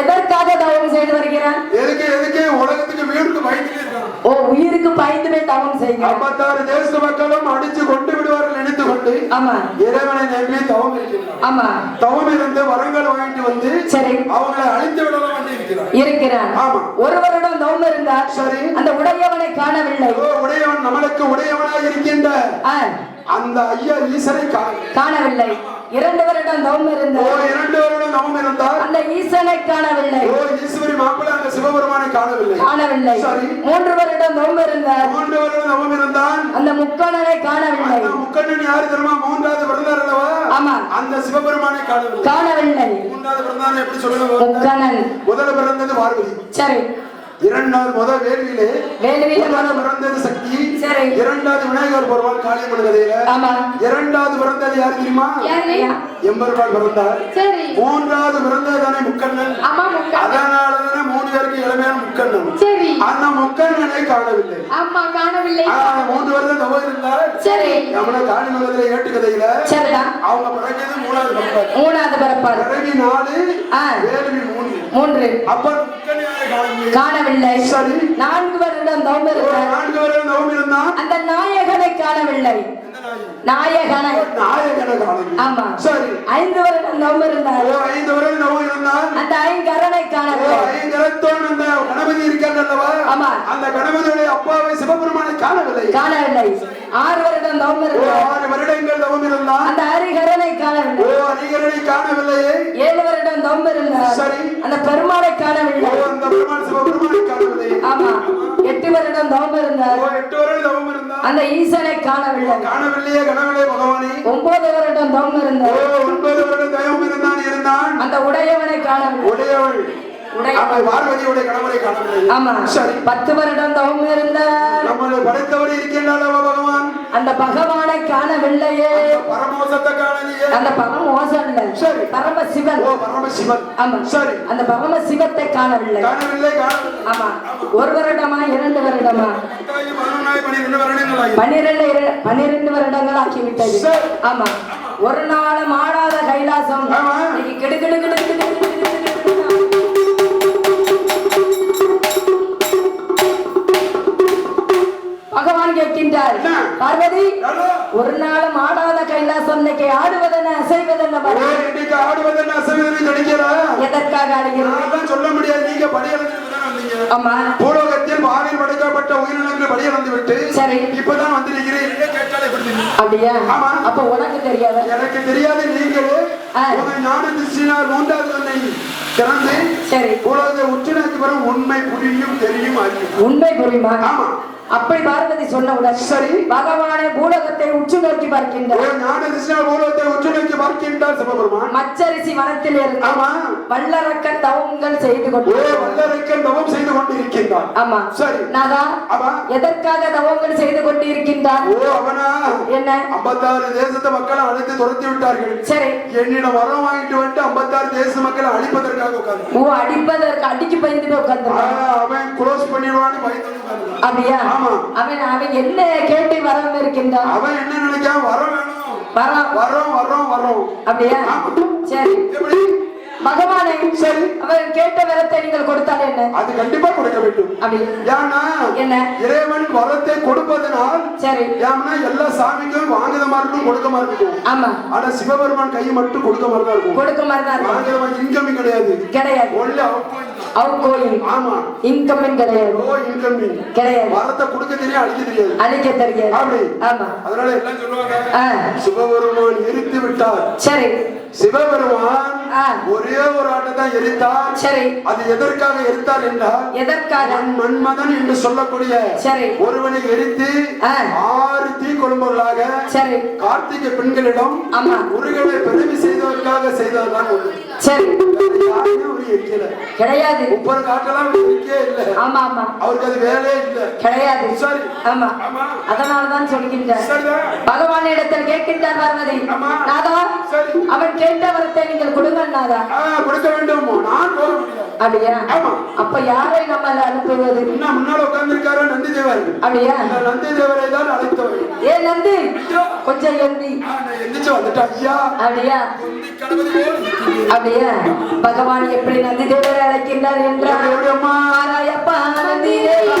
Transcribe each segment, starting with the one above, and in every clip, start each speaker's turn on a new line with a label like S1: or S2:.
S1: எதற்காக தவம் செய்து வருகிறான்?
S2: எதுக்கு எதுக்கு? உலகத்துக்கு பயந்துட்டு இருக்கான்.
S1: ஓ உயிருக்கு பயந்துமே தவம் செய்கிறான்.
S2: ஐம்பத்தாறு தேச மக்களும் அடிச்சு கொண்டு விடுவார்கள் நினைத்து கொண்டு
S1: ஆமா.
S2: இறைவனை நம்பி தவம்
S1: ஆமா.
S2: தவம் இருந்து வரங்கள் வாங்கிட்டு வந்து
S1: சரி.
S2: அவங்களை அழித்து விடலாம் இருக்கிறார். ஆமா.
S1: ஒரு வருடம் தவம் இருந்தார்
S2: சரி.
S1: அந்த உடையவனை காணவில்லை.
S2: ஓ, உடையவன் நம்மளுக்கு உடையவனாக இருக்கின்ற அந்த ஐயா ஈசனை காண
S1: காணவில்லை. இரண்டு வருடம் தவம்
S2: ஓ
S1: இருந்தார்
S2: இரண்டு வருடம் நவம் இருந்தார்.
S1: அந்த ஈசனை காணவில்லை.
S2: ஓ ஈஸ்வரி மாப்பிள்ளை அந்த சிவபெருமானை காணவில்லை.
S1: காணவில்லை.
S2: சரி.
S1: மூன்று வருடம் தவம் இருந்தார்.
S2: மூன்று வருடம் நவம் இருந்தான்.
S1: அந்த முக்கணனை காணவில்லை.
S2: அந்த முக்கண்ணன் யாரு தெரியுமா? மூன்றாவது பிறந்தார் அல்லவா?
S1: ஆமா.
S2: அந்த சிவபெருமானை காணவில்லை.
S1: காணவில்லை.
S2: மூன்றாவது பிறந்தார் எப்படி சொல்லுங்க
S1: முக்கணன்
S2: முதல்ல பிறந்தது பார்வதி.
S1: சரி.
S2: இரண்டாவது முதல் வேள்வியிலே முதல்ல பிறந்தது சக்தி. இரண்டாவது விநாயகர் பெருமாள் காளியம்மன் கதையில இரண்டாவது பிறந்தது யார் தெரியுமா?
S3: யாரு?
S2: எம்பெருமாள் பிறந்தார்.
S3: சரி.
S2: மூன்றாவது பிறந்தது தானே முக்கண்ணன். அதனாலதானே மூணு பேருக்கு இளமையான முக்கண்ணன்
S3: சரி.
S2: அந்த முக்கண்ணனை காணவில்லை.
S3: அம்மா காணவில்லை.
S2: மூன்று வருடம் தவ இருந்தார்
S3: சரி.
S2: நம்மள காளிமங்கலத்துல ஏட்டுக்கதையில
S1: சரிதான்
S2: அவங்க பிறந்தது மூணாவது பிறப்பார்.
S1: மூணாவது பிறப்பார்.
S2: பிறவி நாலு
S1: ஆ.
S2: வேள்வி மூணு
S1: மூன்று.
S2: அப்ப காணவில்லை? சரி.
S1: நான்கு வருடம் தவம் இருந்தார்
S2: நான்கு வருடம் தவம் இருந்தான்
S1: அந்த நாயகனை காணவில்லை. நாயகனை
S2: காணவில்லை
S1: ஆமா.
S2: சரி.
S1: ஐந்து வருடம் தவம் இருந்தார்.
S2: ஓ, ஐந்து வருடம் தவம் இருந்தான்
S1: அந்த ஐங்கரனை
S2: ஓ,
S1: காணவில்லை
S2: ஐங்கரத்தோன் அந்த கணபதி இருக்கார் அல்லவா?
S1: ஆமா.
S2: அந்த கணபதியுடைய அப்பாவை சிவபெருமானை காணவில்லை.
S1: காணவில்லை. ஆறு வருடம் தவம்
S2: ஓ,
S1: இருந்தார்.
S2: ஆறு வருடங்கள் தவம் இருந்தான்
S1: அந்த ஹரிஹரனை
S2: ஓ
S1: காணவில்லை
S2: அணிகரனை காணவில்லையே.
S1: ஏழு வருடம் நோம்பு இருந்தார் அந்த பெருமாளை காணவில்லை. ஆமா எட்டு வருடம் நோம்பு இருந்தார். அந்த ஈசனை காணவில்லை.
S2: காணவில்லையே கனவிலே பகவானே.
S1: ஒன்பது வருடம்
S2: நோம்பு
S1: இருந்தார்.
S2: ஒன்பது வருடம் தயவும் இருந்தான் இருந்தான்.
S1: அந்த உடையவனை காணவில்லை.
S2: உடையவள். பார்வதியுடைய கணவரை காணவில்லை
S1: ஆமா.
S2: சரி.
S1: பத்து வருடம் தவம் இருந்தார்.
S2: நம்மளை படைத்தவர் பகவான்?
S1: அந்த பகவானை காணவில்லையே.
S2: பரமோசத்தை காணலையே
S1: அந்த பரமோசம் இல்ல
S2: சரி.
S1: பரம சிவன்
S2: ஓ பரமசிவன்.
S1: ஆமா.
S2: சரி.
S1: அந்த பரம சிவத்தை காணவில்லை.
S2: காணவில்லை காணவில்லை
S1: ஆமா. ஒரு வருடமா இரண்டு வருடமா? பனிரெண்டு பனிரெண்டு வருடங்கள் ஆகிவிட்டது.
S2: சரி.
S1: ஆமா. ஒரு நாளும் ஆடாத கைலாசம்.
S2: ஆமா.
S1: இன்னைக்கு கேட்கின்றார்? பார்வதி? ஒரு நாளும் ஆடாத கைலாசம் இன்னைக்கு ஆடுவதென்ன அசைவதென்ன.
S2: இன்னைக்கு ஆடுவதென்ன அசைவதென்னு நினைக்கிறா?
S1: எதற்காக ஆடுகிறது
S2: நான் தான் சொல்ல முடியாது. நீங்க வந்தீங்க.
S1: ஆமா
S2: பூலோகத்தில் பாலில் படைக்கப்பட்ட உயிரினங்கள் படியளந்து விட்டு
S1: சரி.
S2: இப்பதான் வந்திருக்கிறேன்?
S1: அப்படியா?
S2: ஆமா.
S1: அப்ப உனக்கு தெரியாத?
S2: எனக்கு தெரியாது நீங்களே. ஞான திருஷ்டினால் மூன்றாவது திறந்து
S1: சரி.
S2: பூலோகத்தை உற்று நோக்கி வரும் உண்மை புரியும் தெரியும் அறியும்.
S1: உண்மை புரியுமா?
S2: ஆமா.
S1: அப்படி பார்வதி சொன்னவுடன்
S2: சரி.
S1: பகவானை பூலகத்தை உற்று நோக்கி பார்க்கின்றார்.
S2: ஞான திருஷ்டினால் பூலோகத்தை உற்று நோக்கி பார்க்கின்றார் சிவபெருமான்.
S1: மச்சரிசி வனத்தில் இருந்து
S2: ஆமா.
S1: வல்லரக்க தவங்கள் செய்து கொண்டு
S2: வல்லரைக்கன் தவம் செய்து கொண்டிருக்கின்றார்
S1: ஆமா.
S2: சரி.
S1: நாதா
S2: ஆமா.
S1: எதற்காக தவங்கள் செய்து கொண்டு இருக்கின்றார்
S2: ஓ அவனா?
S1: என்ன?
S2: ஐம்பத்தாறு தேசத்து மக்களை அழைத்து துரத்தி விட்டார்கள்.
S1: சரி.
S2: என்னிடம் வரம் வாங்கிட்டு வந்துட்டு ஐம்பத்தாறு தேச மக்களை அழிப்பதற்காக உட்கார்ந்து
S1: ஓ அடிப்பதற்கு அடிக்கு பயந்து போய் உட்கார்ந்து
S2: அவன் க்ளோஸ் பண்ணிடுவான்னு பயந்து.
S1: அப்படியா?
S2: ஆமா.
S1: அவன் அவன் என்ன கேட்டு வரம் இருக்கின்றான்?
S2: அவன் என்ன நினைக்கான் வரம் வேணும்.
S1: வரம்.
S2: வரோம் வரோம் வரோம்.
S1: அப்படியா. சரி.
S2: எப்படி?
S1: பகவானை
S2: சரி.
S1: அவன் கேட்ட வரத்தை நீங்கள் கொடுத்தால் என்ன?
S2: அது கண்டிப்பா கொடுக்க வேண்டும்.
S1: அப்படி.
S2: ஏன்னா
S1: என்ன?
S2: இறைவன் வரத்தை கொடுப்பதனால்
S1: சரி.
S2: ஏன்னா எல்லா சாமிக்கும் மாதிரி இருக்கும் கொடுக்க மாதிரி இருக்கும்.
S1: ஆமா.
S2: ஆனா சிவபெருமான் கை மட்டும் கொடுக்க மாதிரி தான் இருக்கும்.
S1: கொடுக்க மாதிரி தான் இருக்கும்.
S2: வாங்குற மாதிரி இன்கமிங் கிடையாது.
S1: கிடையாது.
S2: ஒன்லி அவுட்
S1: அவுட் கோயிங்
S2: ஆமா.
S1: இன்கமிங் கிடையாது.
S2: ஓ இன்கமிங்
S1: கிடையாது.
S2: வரத்தை கொடுக்க தெரியும் அழிக்க தெரியாது.
S1: அழிக்க தெரியாது.
S2: அப்படி.
S1: ஆமா.
S2: அதனால எல்லாம் சொல்லுவாங்க? சிவபெருமான் எரித்து விட்டார்.
S1: சரி.
S2: சிவபெருமான்
S1: ஆ,
S2: ஒரே ஒரு ஆட்டை தான் எரித்தார்.
S1: சரி.
S2: அது எதற்காக எரித்தார் என்றால்
S1: எதற்காக?
S2: மன்மதன் என்று சொல்லக்கூடிய
S1: சரி.
S2: ஒருவனை எரித்து. ஆறு தீ குடும்பங்களாக
S1: சரி.
S2: கார்த்திகை பெண்களிடம்
S1: ஆமா.
S2: முருகனை பெருமை செய்ததற்காக செய்ததுதான்
S1: சரி. கிடையாது.
S2: முப்பது காட்டெல்லாம் இல்லை.
S1: ஆமா ஆமா.
S2: அவருக்கு அது வேலையே இல்லை.
S1: கிடையாது.
S2: சரி.
S1: ஆமா.
S2: ஆமா.
S1: அதனாலதான் சொல்கின்றார்.
S2: சரிதான்
S1: பகவானிடத்தில் கேட்கின்றார் பார்வதி. நாதா அவன் கேட்ட வரத்தை நீங்கள் கொடுங்க நாதா.
S2: கொடுக்க வேண்டும் நான் போக முடியாது.
S1: அப்படியா? அப்ப யாரை நம்ம அனுப்புவது?
S2: இன்னும் முன்னால உட்கார்ந்திருக்காரு நந்தி தேவர்.
S1: அப்படியா?
S2: நந்தி தேவரை தான் அழைத்தவர்.
S1: ஏ நந்தி? கொஞ்சம் எந்தி.
S2: எந்திரிச்சு வந்துட்டேன். ஐயா.
S1: அப்படியா. அப்படியா? பகவான் எப்படி நந்தி தேவரை அழைக்கின்றார் என்றார்? ஆராயப்பா நந்தி தேவா.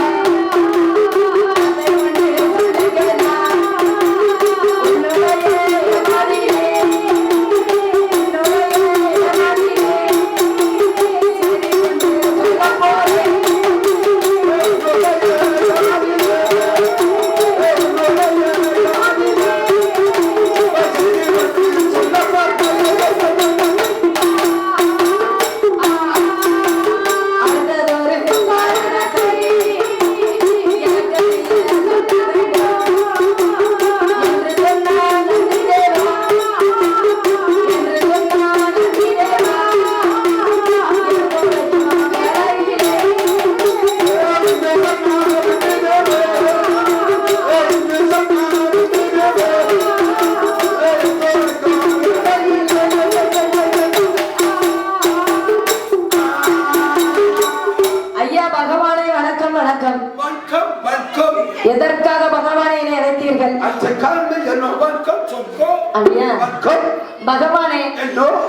S1: பகவானே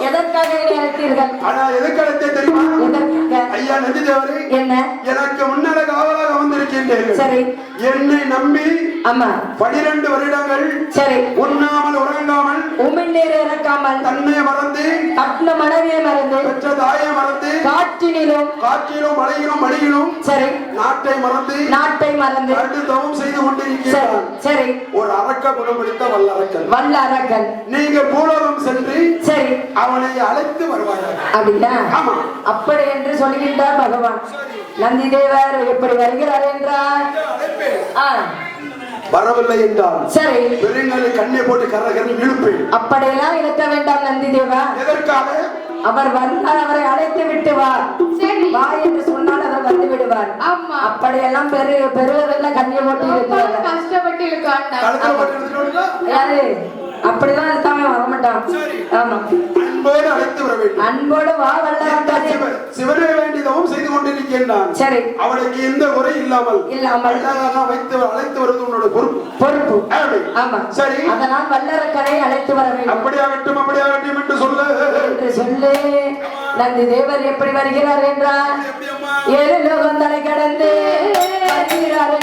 S1: எதற்காக அழைத்தீர்கள்?
S2: ஆனா எதுக்கு அழைத்தே தெரியுமா?
S1: எதற்காக?
S2: ஐயா நந்தி தேவரே
S1: என்ன?
S2: எனக்கு முன்னால காவலாக வந்திருக்கின்றீர்கள்
S1: சரி.
S2: என்னை நம்பி
S1: ஆமா.
S2: பனிரெண்டு வருடங்கள்
S1: சரி.
S2: உண்ணாமல் உறங்காமல்
S1: உமிழ்நீர் இறக்காமல்
S2: தன்னை மறந்து
S1: கட்டின மனைவியை மறந்து
S2: பெற்ற தாயை மறந்து
S1: காற்றினிலும்
S2: காற்றிலும் மழையிலும் மடியிலும்
S1: சரி.
S2: நாட்டை மறந்து
S1: நாட்டை மறந்து
S2: கண்டு தவம் செய்து
S1: சரி
S2: கொண்டிருக்கிறான்.
S1: சரி
S2: ஒரு அரக்க குணப்படுத்த வல்ல அரக்கன்
S1: வல்ல அரக்கன்.
S2: நீங்க பூலோகம் சென்று
S1: சரி.
S2: அவனை அழைத்து வருவார்கள்.
S1: அப்படின்னா
S2: ஆமா.
S1: அப்படி என்று சொல்கின்றார் பகவான். நந்தி தேவர் எப்படி வருகிறார் என்றார்
S2: வரவில்லை என்றால்
S1: சரி.
S2: பெருங்களை கண்ணை போட்டு கரகரன் இழுப்பேன்.
S1: அப்படியெல்லாம் இருக்க வேண்டாம் நந்தி தேவா
S2: எதற்காக?
S1: அவர் வந்தால் அவரை அழைத்து விட்டு வா.
S3: சரி.
S1: வா என்று சொன்னால் அவர் வந்து விடுவார்.
S3: ஆமா.
S1: அப்படியெல்லாம் பெரு பெருவதெல்லாம் கண்ணிய போட்டு இருக்கிறாங்க
S3: கஷ்டப்பட்டு
S2: வரீங்களா?
S1: யாரு? அப்படிதான் இருக்காம வரமாட்டான்
S2: சரி.
S1: ஆமா.
S2: அன்போடு அழைத்து வர வேண்டும்.
S1: அன்போடு வா
S2: வேண்டியதவும் செய்து கொண்டிருக்கின்றான்
S1: சரி.
S2: அவனுக்கு எந்த குறை இல்லாமல்
S1: இல்லாமல்.
S2: வைத்து அழைத்து வருவது உன்னோட பொறுப்பு.
S1: பொறுப்பு. ஆமா.
S2: சரி.
S1: அதனால் வல்லரக்கனை அழைத்து வர வேண்டும்.
S2: அப்படியாகட்டும் அப்படியாகட்டும் என்று சொல்ல.
S1: என்று சொல்லு. நந்தி தேவர் எப்படி வருகிறார்
S2: அம்மா?
S1: ஏழு லோகம் தலை கடந்து வருகிறார்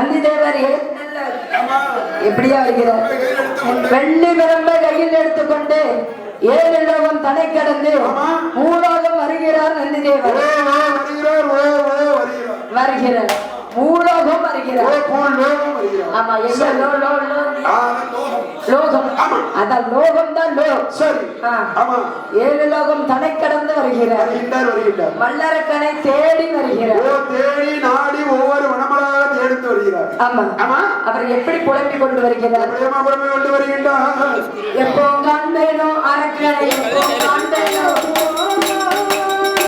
S1: நந்தி தேவர் ஏழு நல்ல
S2: அம்மா,
S1: எப்படியா வருகிறார் வெள்ளி பிரம்ப கையில் எடுத்துக்கொண்டு ஏழு லோகம் தடை கடந்து
S2: ஆமா.
S1: பூலோகம் வருகிறார் நந்தி தேவர்
S2: ஓ, ஓ, வருகிறார் ஓ, ஓ, வருகிறார்.
S1: வருகிறார். பூலோகம் வருகிறார்.
S2: லோகம்
S1: ஆமா எங்க லோ லோ லோ
S2: ஆ, லோகம்.
S1: லோகம். அதான் லோகம் தான் லோ.
S2: சரி. ஆமா.
S1: ஏழு லோகம் தடை கடந்து வருகிறார்.
S2: வருகின்றார்
S1: வல்லரக்கனை தேடி வருகிறார்.
S2: தேடி நாடி ஒவ்வொரு வனமலாக தேடித்து வருகிறார்.
S1: ஆமா.
S2: ஆமா.
S1: அவர் எப்படி புலம்பிக் கொண்டு வருகிறார்?
S2: கொண்டு வருகின்றார்
S1: எப்போ காண்பேனோ அரக்கனை எப்போ காண்பேனோ